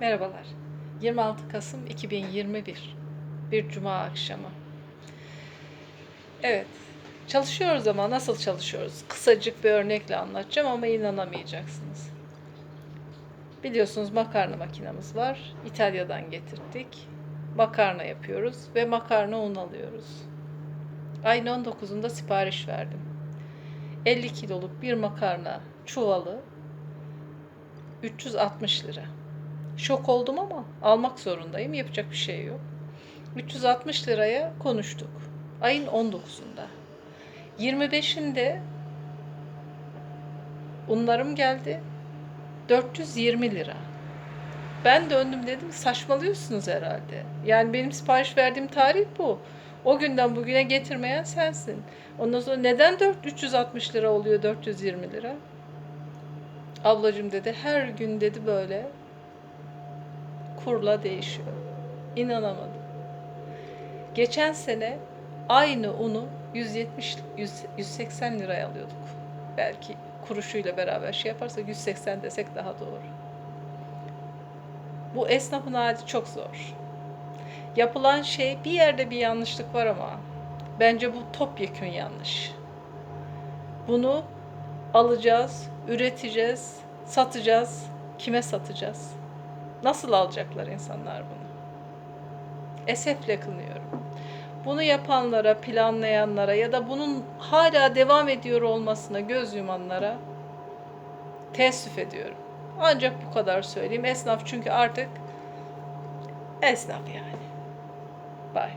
Merhabalar. 26 Kasım 2021. Bir cuma akşamı. Evet. Çalışıyoruz ama nasıl çalışıyoruz? Kısacık bir örnekle anlatacağım ama inanamayacaksınız. Biliyorsunuz makarna makinamız var. İtalya'dan getirdik. Makarna yapıyoruz ve makarna un alıyoruz. Ayın 19'unda sipariş verdim. 50 kiloluk bir makarna çuvalı 360 lira. Şok oldum ama almak zorundayım. Yapacak bir şey yok. 360 liraya konuştuk. Ayın 19'unda. 25'inde unlarım geldi. 420 lira. Ben döndüm dedim saçmalıyorsunuz herhalde. Yani benim sipariş verdiğim tarih bu. O günden bugüne getirmeyen sensin. Ondan sonra neden 4 360 lira oluyor 420 lira? Ablacım dedi her gün dedi böyle kurla değişiyor. İnanamadım. Geçen sene aynı unu 170 100 180 liraya alıyorduk. Belki kuruşuyla beraber şey yaparsak 180 desek daha doğru. Bu esnafın hali çok zor. Yapılan şey bir yerde bir yanlışlık var ama bence bu topyekün yanlış. Bunu alacağız, üreteceğiz, satacağız. Kime satacağız? Nasıl alacaklar insanlar bunu? Esefle kınıyorum. Bunu yapanlara, planlayanlara ya da bunun hala devam ediyor olmasına göz yumanlara teessüf ediyorum. Ancak bu kadar söyleyeyim. Esnaf çünkü artık esnaf yani. Bye.